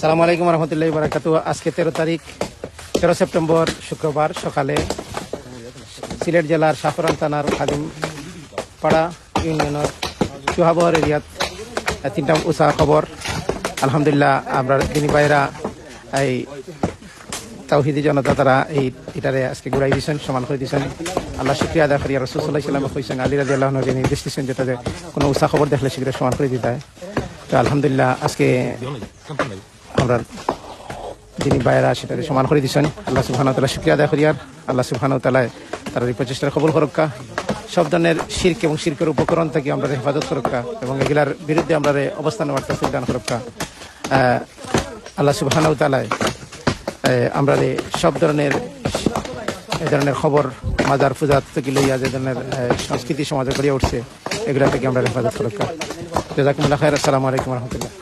সালামু আলাইকুম রহমতুল্লাহ বারাকাতু আজকে তেরো তারিখ, তেরো সেপ্টেম্বর, শুক্রবার সকালে সিলেট জেলার সাফরান থানার খাদিম পাড়া ইউনিয়নের চুহাবহর এরিয়াত তিনটা উষা খবর আলহামদুলিল্লাহ আমরা দিনী ভাইরা এই তাওহিদি জনতা তারা এই এটারে আজকে ঘুরাই দিয়েছেন সমান করে দিয়েছেন আল্লাহ শুক্রিয়া আদা করি। রসুল্লাহ ইসলামে কইছেন আলী রাজি আল্লাহ নবী নির্দেশ দিচ্ছেন যেটাতে কোনো উষা খবর দেখলে সেগুলো সমান করে দিতে হয়। তো আলহামদুলিল্লাহ আজকে আমরা যিনি বাইরা সেটাকে সমান করে দিচ্ছেন আল্লাহ সুবহানাহু তাআলা শুকরিয়া আদায় করি। আর আল্লাহ সুবহানাহু তাআলা তার এই প্রচেষ্টার কবল করক্কা সব ধরনের শির্ক এবং শির্কের উপকরণ থেকে আমরা হেফাজত করক্কা এবং এগুলার বিরুদ্ধে আমরা অবস্থান বার্তা করক্কা আহ, আল্লাহ সুবহানাহু আমরা সব ধরনের এই ধরনের খবর মাজার পূজার থেকে লইয়া যে ধরনের সংস্কৃতি সমাজে গড়িয়ে উঠছে, এগুলা থেকে আমরা হেফাজত করক্কা জাজাকুমুল্লাহ খায়ের আসসালামু আলাইকুম রহমতুল্লাহ।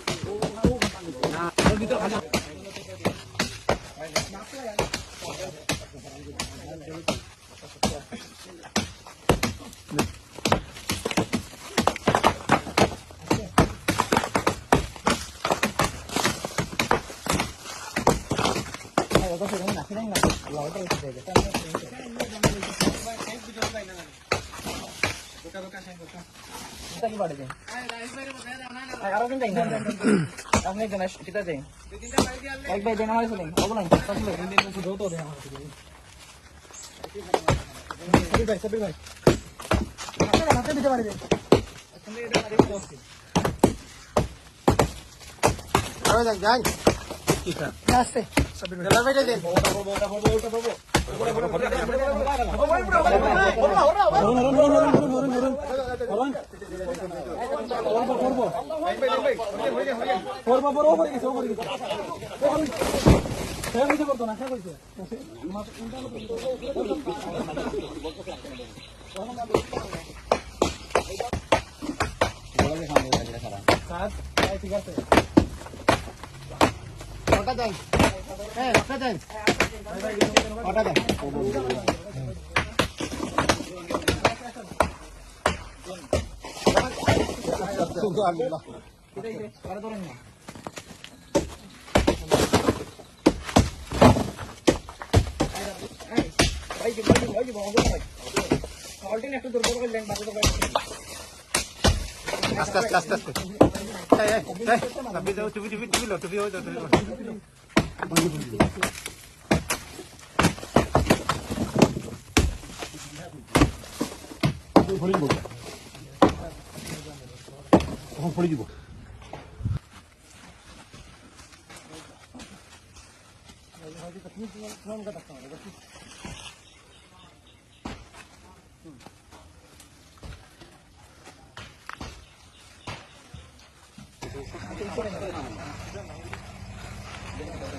이것을 나그냥 나와 어디 있어야 돼. Jangan. Kita. Kasih. করতো না খেয়ে করছে ঠিক আস্তে আস্তে আস্তে আস্তে দাও, টুপি টুপি টুপি লো, টুপি হয়ে যাও, টুপি পড়ে দিব তখন পড়ে দিব